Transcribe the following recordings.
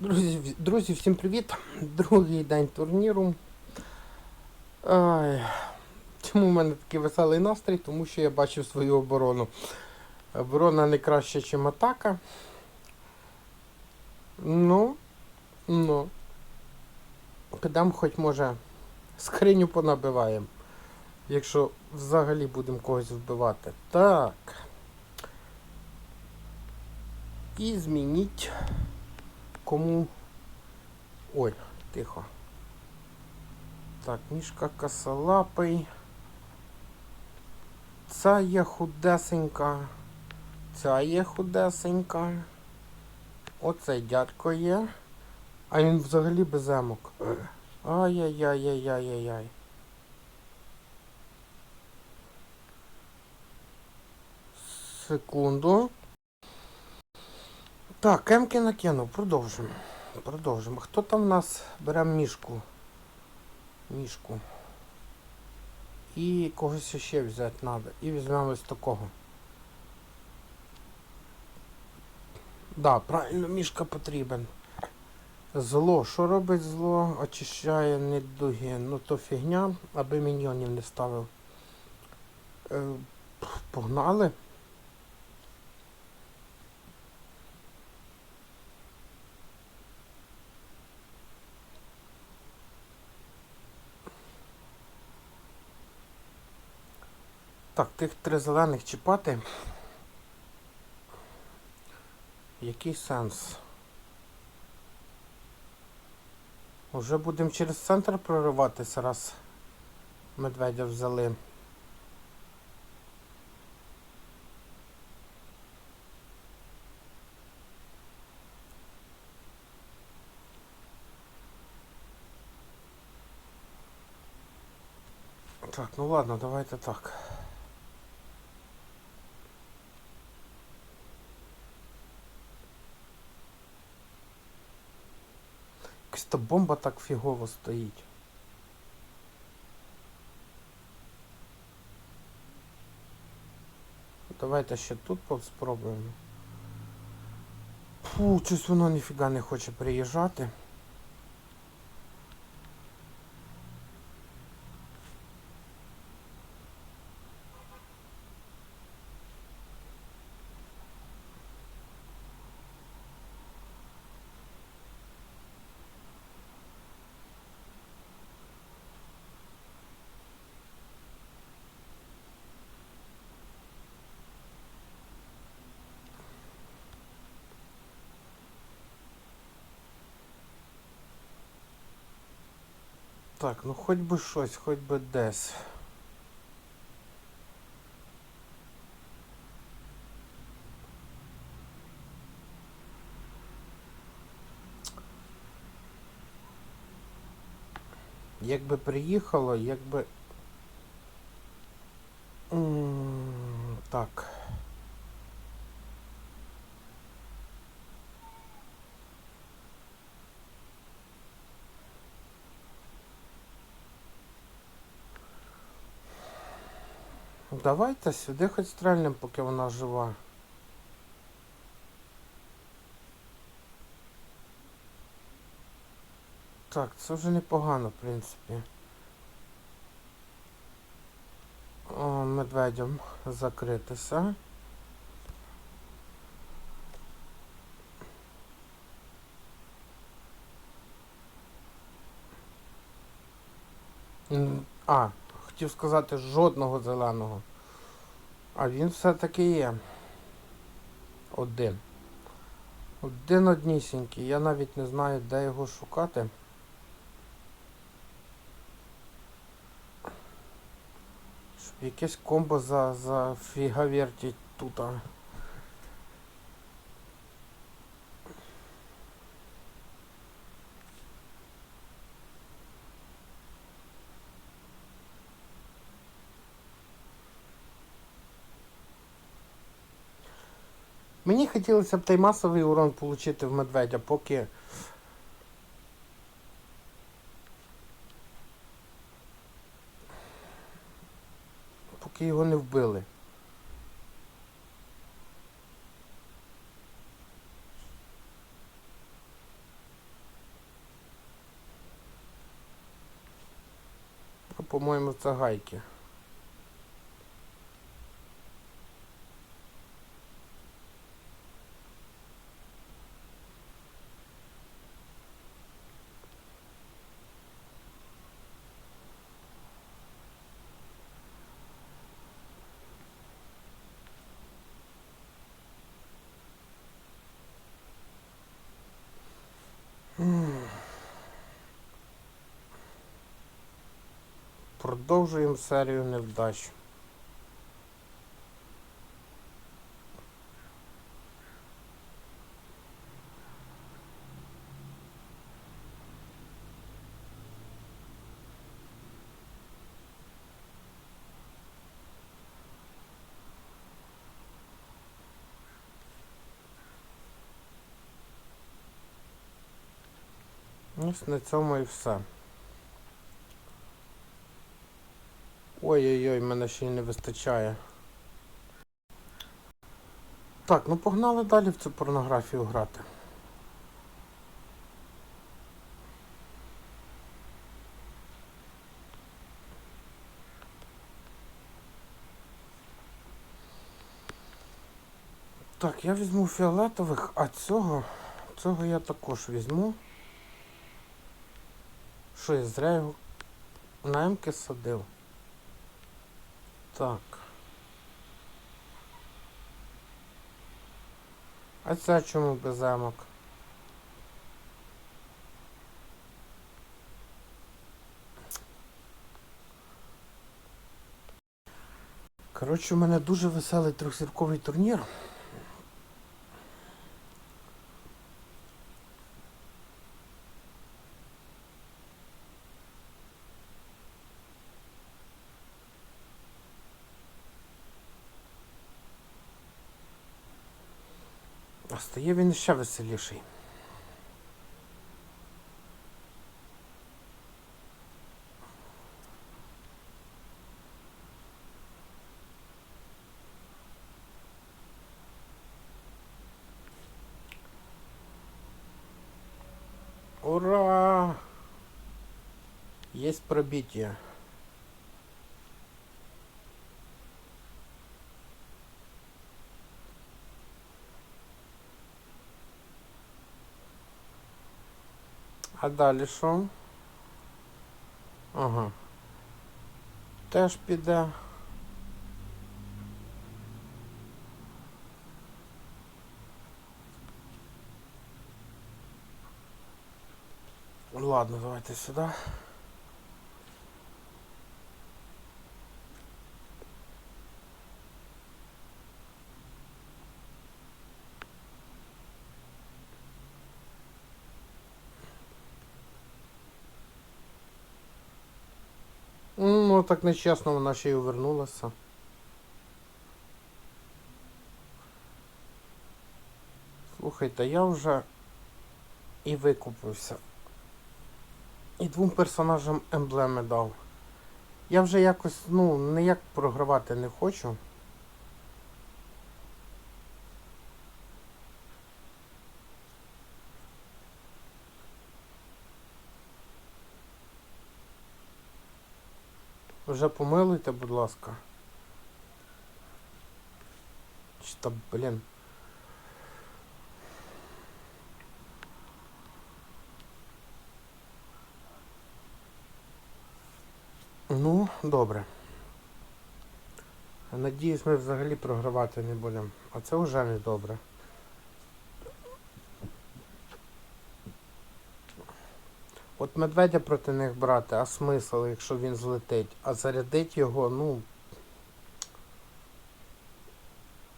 Друзі, друзі, всім привіт! Другий день турніру. Ай, чому в мене такий веселий настрій? Тому що я бачив свою оборону. Оборона не краще, ніж атака. Ну, ну. Підемо хоч може скриню понабиваємо. Якщо взагалі будемо когось вбивати. Так. І змініть кому. Ой, тихо. Так, мішка косолапий. Ця є худесенька. Ця є худесенька. Оцей дядько є. А він взагалі без емок. Ай-яй-яй-яй-яй-яй-яй. Секунду. Так, емки накинув, продовжимо. Продовжимо. Хто там в нас бере мішку? Мішку. І когось ще взяти треба. І візьмемо ось такого. Да, правильно, мішка потрібен. Зло. Що робить зло? Очищає недуги. Ну то фігня, аби міньйонів не ставив. Е, погнали. Так, тих три зелених чіпати. Який сенс? Уже будемо через центр прориватися, раз медведя взяли. Так, ну ладно, давайте так. Якась та бомба так фігово стоїть. Давайте ще тут спробуємо. Фу, щось воно ніфіга не хоче приїжджати. Так, ну хоч би щось, хоч би десь. Якби приїхало, якби. М, Так. Давайте сюди хоч стрельнемо, поки вона жива. Так, це вже непогано, в принципі. О, медведям закритися. А, хотів сказати жодного зеленого. А він все-таки є. Один. Один однісінький. Я навіть не знаю, де його шукати. Щоб якесь комбо за, за фігавертіть тут. хотілося б той масовий урон отримати в медведя, поки... Поки його не вбили. По-моєму, це гайки. Продовжуємо серію невдач. Ось на цьому і все. Ой-ой-ой, мене ще й не вистачає. Так, ну погнали далі в цю порнографію грати. Так, я візьму фіолетових, а цього, цього я також візьму. Що я зря його на М-ки садив. Так. А це чому без замок? Коротше, у мене дуже веселий трьохзірковий турнір. А стає він ще веселіший. Ура! Есть пробитие. А далі що? Ага. Теж піде. Ладно, давайте сюди. Ну, так нечесно, вона ще й увернулася. Слухайте, я вже і викупився. І двом персонажам емблеми дав. Я вже якось, ну, ніяк програвати не хочу. Вже помилуйте, будь ласка. Чи та, блін. Ну, добре. Надіюсь, ми взагалі програвати не будемо. А це вже не добре. От медведя проти них брати, а смисл, якщо він злетить, а зарядить його, ну.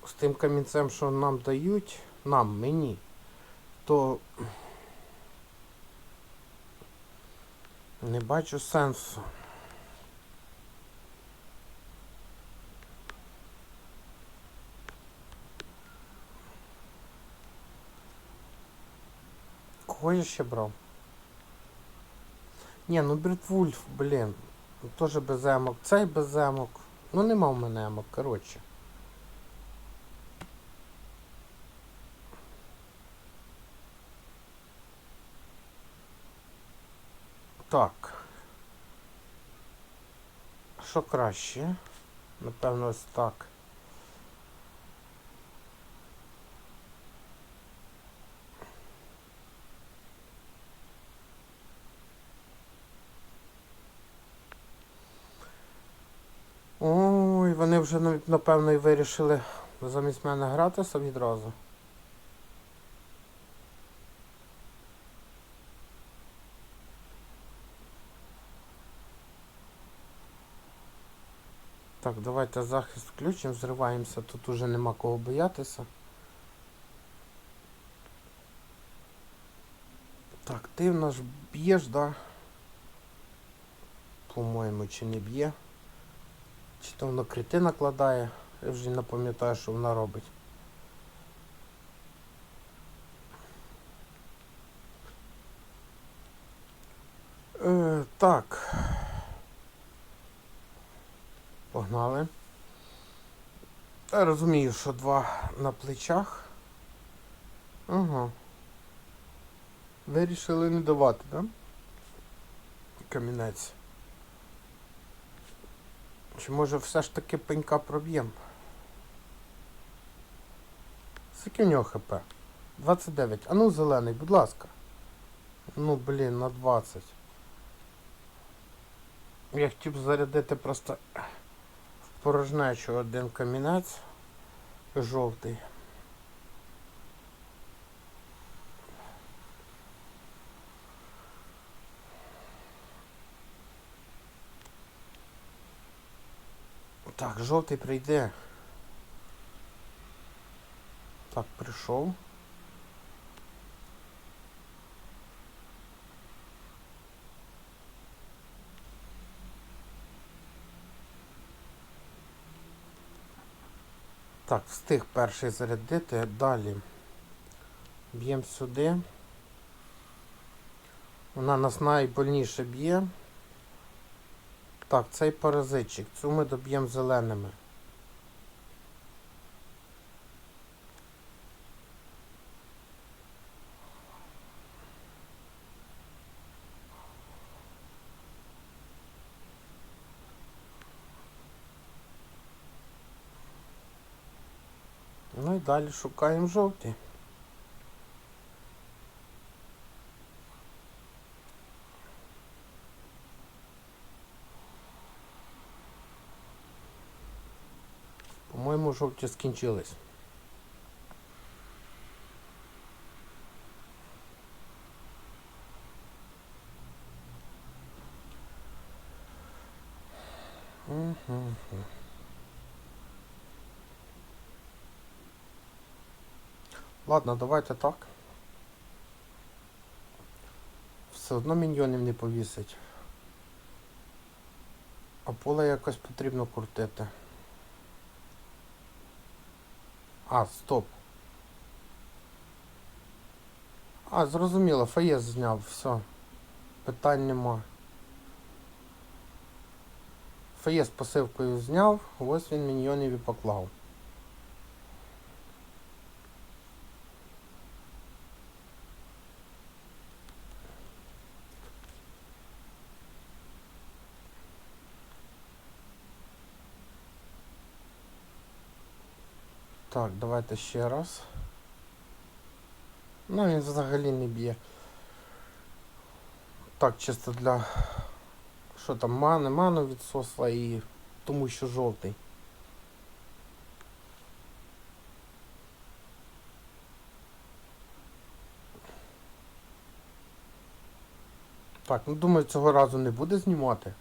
З тим камінцем, що нам дають, нам, мені, то не бачу сенсу. Кого я ще брав? Ні, ну Бритвульф, блін. Теж без емок. Цей без емок. Ну нема в мене емок, коротше. Так. що краще. Напевно, ось так. Ой, вони вже напевно і вирішили замість мене гратися відразу. Так, давайте захист включимо, зриваємося, тут уже нема кого боятися. Так, ти в нас б'єш, да? По-моєму, чи не б'є. Чи то воно крити накладає, я вже не пам'ятаю, що вона робить. Е, так. Погнали. Я розумію, що два на плечах. Ага. Вирішили не давати, да? Камінець. Чи може все ж таки пенька проб'єм? Скільки в нього хп? 29. А ну зелений, будь ласка. Ну блін, на 20. Я хотів зарядити просто в порожнечу один камінець жовтий. Так, жовтий прийде. Так, прийшов. Так, встиг перший зарядити. Далі б'ємо сюди. Вона нас найбольніше б'є. Так, цей паразитчик. Цю ми доб'ємо зеленими. Ну і далі шукаємо жовті. По-моєму, жовті скінчились. Ладно, давайте так. Все одно міньйонів не повісить. А поле якось потрібно крутити. А, стоп. А, зрозуміло, фаєс зняв, все. Питань нема. Фаєс посивкою зняв, ось він міньйонів і поклав. Так, давайте ще раз. Ну, він взагалі не б'є. Так, чисто для... Що там, мани, ману відсосла і тому що жовтий. Так, ну думаю, цього разу не буде знімати.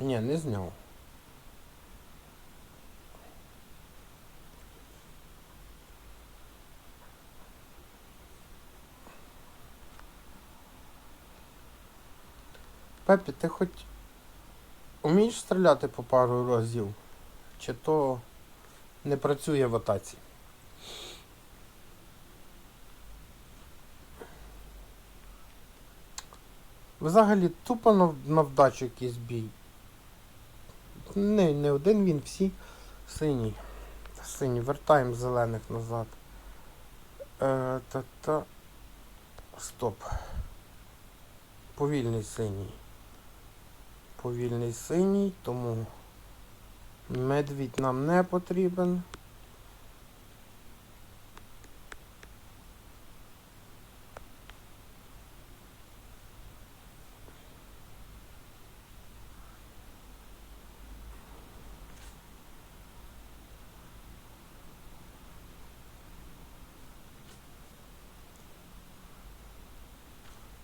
Ні, не зняв. Пепі, ти хоч вмієш стріляти по пару разів? Чи то не працює в атаці? Взагалі тупо на, на вдачу якийсь бій. Не, не один він, всі синій. Синій, вертаємо зелених назад. Е, та, та. Стоп. повільний синій. Повільний синій, тому медвідь нам не потрібен.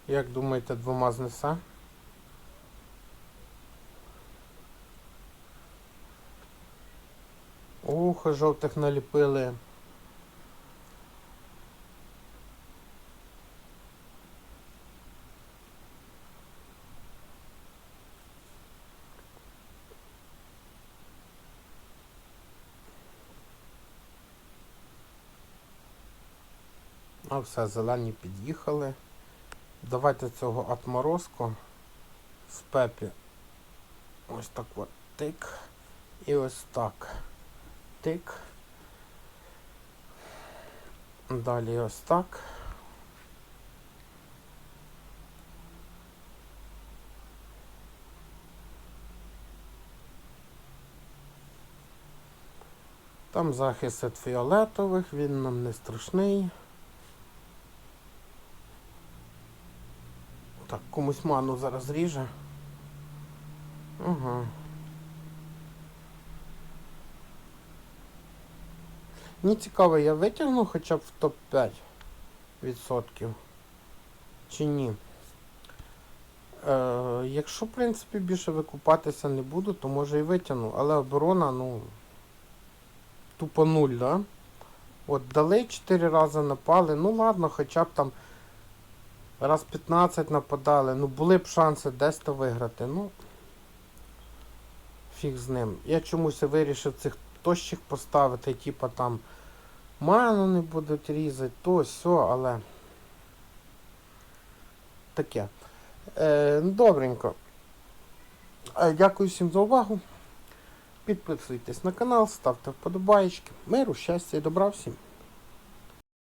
Як думаєте, двома знесе? Ух, жовтих наліпили. А все, зелені під'їхали. Давайте цього отморозку з пепі. Ось так от тик. І ось так. Тик. Далі ось так. Там захист від фіолетових, він нам не страшний. Так, комусь ману зараз ріже. Ага. Мені цікаво, я витягну хоча б в топ-5 відсотків. Чи ні? Е, якщо, в принципі, більше викупатися не буду, то може і витягну. Але оборона, ну. Тупо нуль, да? От дали 4 рази напали. Ну ладно, хоча б там раз 15 нападали. Ну були б шанси десь то виграти. Ну. Фіг з ним. Я чомусь вирішив цих тощих поставити, типа там ману не будуть різати, то все, але таке. Е, добренько. Е, дякую всім за увагу. Підписуйтесь на канал, ставте вподобайки. Миру, щастя і добра всім.